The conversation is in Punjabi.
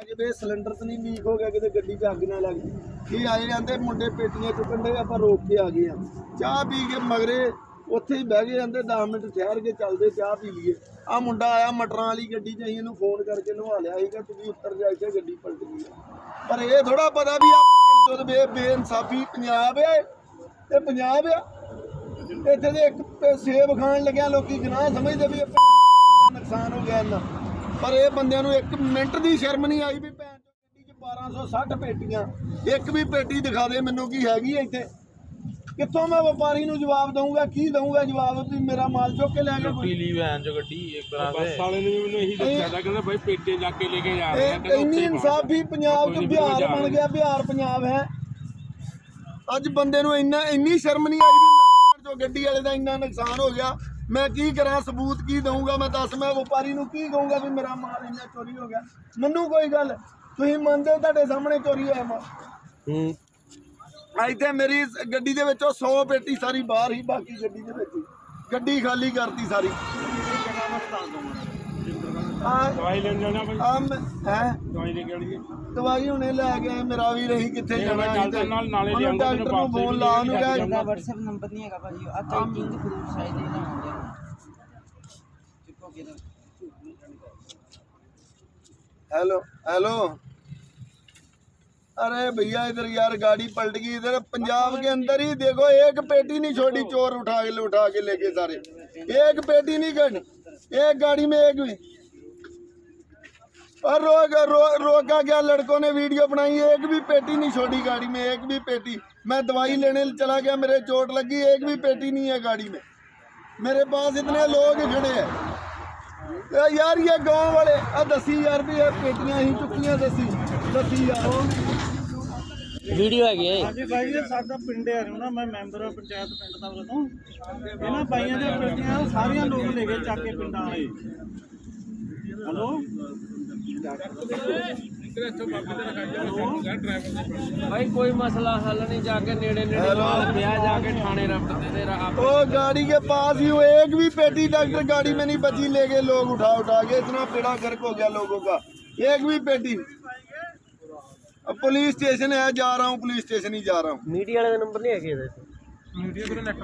ਕਿਤੇ ਸਿਲੰਡਰ ਤਾਂ ਨਹੀਂ ਲੀਕ ਹੋ ਗਿਆ, ਕਿਤੇ ਗੱਡੀ 'ਚ ਅੱਗ ਨਾ ਲੱਗ ਗਈ ਇਹ ਆਏ ਜਾਂਦੇ ਮੁੰਡੇ ਪੇਟੀਆਂ ਚੁੱਕਣ ਦੇ, ਆਪਾਂ ਰੋਕ ਕੇ ਆ ਗਏ ਆ। ਚਾਹ ਪੀ ਕੇ ਮਗਰੇ ਉੱਥੇ ਹੀ ਬਹਿ ਗਏ ਜਾਂਦੇ 10 ਮਿੰਟ ਠਹਿਰ ਕੇ ਚੱਲਦੇ ਚਾਹ ਪੀ ਲਈਏ। ਆ ਮੁੰਡਾ ਆਇਆ ਮਟਰਾਂ ਵਾਲੀ ਗੱਡੀ 'ਚ, ਅਸੀਂ ਇਹਨੂੰ ਫੋਨ ਕਰਕੇ ਨਵਾ ਲਿਆ ਸੀਗਾ ਤੁਸੀਂ ਉੱਤਰ ਜਾ ਕੇ ਗੱਡੀ ਪਲਟ ਗਈ ਆ। ਪਰ ਇਹ ਥੋੜਾ ਪਤਾ ਵੀ ਆ ਚੋਦ ਬੇ ਬੇਇਨਸਾਫੀ ਪੰਜਾਬ ਹੈ ਇਹ ਪੰਜਾਬ ਆ। ਇੱਥੇ ਦੇ ਇੱਕ ਸੇਬ ਖਾਣ ਲੱਗਿਆ, ਲੋਕੀ ਗੁਨਾਹ ਸਮਝਦੇ ਵੀ ਇਹ ਨੁਕਸਾਨ ਹੋ ਗਿਆ ਇਹਨਾਂ ਪਰ ਇਹ ਬੰਦਿਆਂ ਨੂੰ ਇੱਕ ਮਿੰਟ ਦੀ ਸ਼ਰਮ ਨਹੀਂ ਆਈ ਵੀ ਭੈਣ ਚੋਦ ਗੱਡੀ 'ਚ 1260 ਪੇਟੀਆਂ ਇੱਕ ਵੀ ਪੇਟੀ ਦਿਖਾ ਦੇ ਮੈਨੂੰ ਕੀ ਹੈਗੀ ਇੱਥੇ। ਕਿੱਥੋਂ ਮੈਂ ਵਪਾਰੀ ਨੂੰ ਜਵਾਬ ਦਊਂਗਾ ਕੀ ਦਊਂਗਾ ਜਵਾਬ? ਵੀ ਮੇਰਾ ਮਾਲ ਚੁੱਕ ਕੇ ਲੈ ਕੇ ਕੋਈ। ਪੀਲੀ ਵੈਨ ਚ ਗੱਡੀ ਇੱਕ ਤਰ੍ਹਾਂ ਬੱਸ ਦੇ। ਵਾਲੇ ਨੇ ਵੀ ਮੈਨੂੰ ਇਹੀ ਦੱਸਿਆ ਤਾਂ ਕਹਿੰਦਾ ਭਾਈ ਪੇਟੇ ਜਾ ਕੇ ਲੈ ਕੇ ਜਾ ਰਹੇ ਆ ਕਹਿੰਦਾ ਇੰਨੀ ਇਨਸਾਫੀ ਪੰਜਾਬ ਚ ਬਿਹਾਰ ਬਣ। ਗਿਆ ਬਿਹਾਰ ਪੰਜਾਬ ਹੈ। ਅੱਜ ਬੰਦੇ ਨੂੰ ਇੰਨਾ ਇੰਨੀ ਸ਼ਰਮ ਨਹੀਂ ਆਈ ਵੀ ਮੈਂ ਜੋ ਗੱਡੀ ਵਾਲੇ ਦਾ ਇੰਨਾ ਨੁਕਸਾਨ ਹੋ ਗਿਆ। ਮੈਂ ਕੀ ਕਰਾਂ ਸਬੂਤ ਕੀ ਦਊਂਗਾ? ਮੈਂ ਦੱਸ ਮੈਂ ਵਪਾਰੀ ਨੂੰ ਕੀ ਕਹੂੰਗਾ ਵੀ ਮੇਰਾ ਮਾਲ ਇੰਨਾ ਚੋਰੀ ਹੋ ਗਿਆ? ਮੈਨੂੰ ਕੋਈ ਗੱਲ? ਤੁਸੀਂ ਮੰਨਦੇ ਹੋ ਤੁਹਾਡੇ ਸਾਹਮਣੇ ਚੋਰੀ ਹੋਇਆ ਮਾਲ? ਹੂੰ। ਇੱਥੇ ਮੇਰੀ ਗੱਡੀ ਦੇ ਵਿੱਚੋਂ 100 ਪੇਟੀ ਸਾਰੀ ਬਾਹਰ ਹੀ ਬਾਕੀ ਗੱਡੀ ਦੇ ਵਿੱਚ ਹੀ। ਗੱਡੀ ਖਾਲੀ ਕਰਤੀ ਸਾਰੀ। ਆ ਦਵਾਈ ਲੈਣ ਜਾਣਾ ਭਾਈ ਆ ਮੈਂ ਹੈ? ਦਵਾਈ ਲੈ ਕੇ ਆਣੀ ਹੈ। ਦਵਾਈ ਹੁਣੇ ਲੈ ਕੇ ਮੇਰਾ ਵੀ ਰਹੀ ਕਿੱਥੇ ਜਾਣਾ ਮੈਂ ਨਾਲ ਨਾਲੇ ਉਹਨੂੰ ਡਾਕਟਰ ਤੈਨੂੰ ਨੂੰ ਫੋਨ ਵਾਪਸ ਲਾ ਵੀ ਉਹਨੂੰ ਲੈ ਕੇ ਕਹਿ ਜਾਊਂਗਾ। ਦਾ WhatsApp ਨੰਬਰ ਨਹੀਂ ਹੈਗਾ ਭਾਜੀ ਆ ਤਾਂ ਕਿੰਗ ਫਰੂਟ ਸਾਈਜ਼ ਦੇ ਨਾ। ਹੋ हेलो हेलो। अरे भैया इधर यार गाड़ी पलट गई इधर पंजाब के अंदर ही देखो एक पेटी नहीं छोड़ी चोर उठा के उठा के लेके सारे। एक पेटी नहीं कट एक गाड़ी में एक भी। और रोक रो, रोका क्या लड़कों ने वीडियो बनाई एक भी पेटी नहीं छोड़ी गाड़ी में एक भी पेटी। मैं दवाई लेने चला गया मेरे चोट लगी एक भी पेटी नहीं है गाड़ी में। मेरे पास इतने लोग खड़े हैं। ਯਾ- ਯਾਰ ਇਹ ਗਾਂव ਵਾਲੇ ਆ ਦਸੀ ਯਾਰ ਵੀ ਇਹ ਪੇਟੀਆਂ ਹੀ ਚੁੱਕੀਆਂ ਦਸੀ ਦਸੀ ਯਾਰ। ਵੀਡੀਓ ਹੈਗੀ ਹੈ ਹਾਂਜੀ ਬਾਈ ਜੀ ਸਾਡਾ ਪਿੰਡ ਹੈ ਨਾ ਮੈਂ ਮੈਂਬਰ ਹਾਂ ਪੰਚਾਇਤ ਪਿੰਡ ਦਾ ਵੱਲੋਂ ਇਹਨਾਂ ਬਾਈਆਂ ਦੀਆਂ ਪੇਟੀਆਂ ਸਾਰੀਆਂ ਲੋਕ ਲੈ ਗਏ ਚੱਕ ਕੇ ਪਿੰਡਾਂ ਵਾਲੇ। ਹਲੋ? ਭਾਈ ਕੋਈ ਮਸਲਾ ਹੱਲ ਨਹੀਂ ਜਾ ਕੇ ਨੇੜੇ ਨੇੜੇ ਹੈਲੋ। ਮਾਲ ਪਿਆ ਜਾ ਕੇ ਥਾਣੇ ਰਫਟ ਦੇ ਦੇ रहा ओ गाड़ी के पास ही वो एक भी पेटी डॉक्टर गाड़ी में नहीं बची ले गए लोग उठा उठा के इतना बेड़ा गर्क हो गया लोगों का एक भी पेटी अब पुलिस स्टेशन है जा रहा हूँ पुलिस स्टेशन ही जा रहा हूँ ਮੀਡੀਆ ਵਾਲੇ ਦਾ ਨੰਬਰ ਨਹੀਂ ਹੈਗੇ ਇਹਦੇ ਮੀਡੀਆ ਕੋਲ ਨੈਟ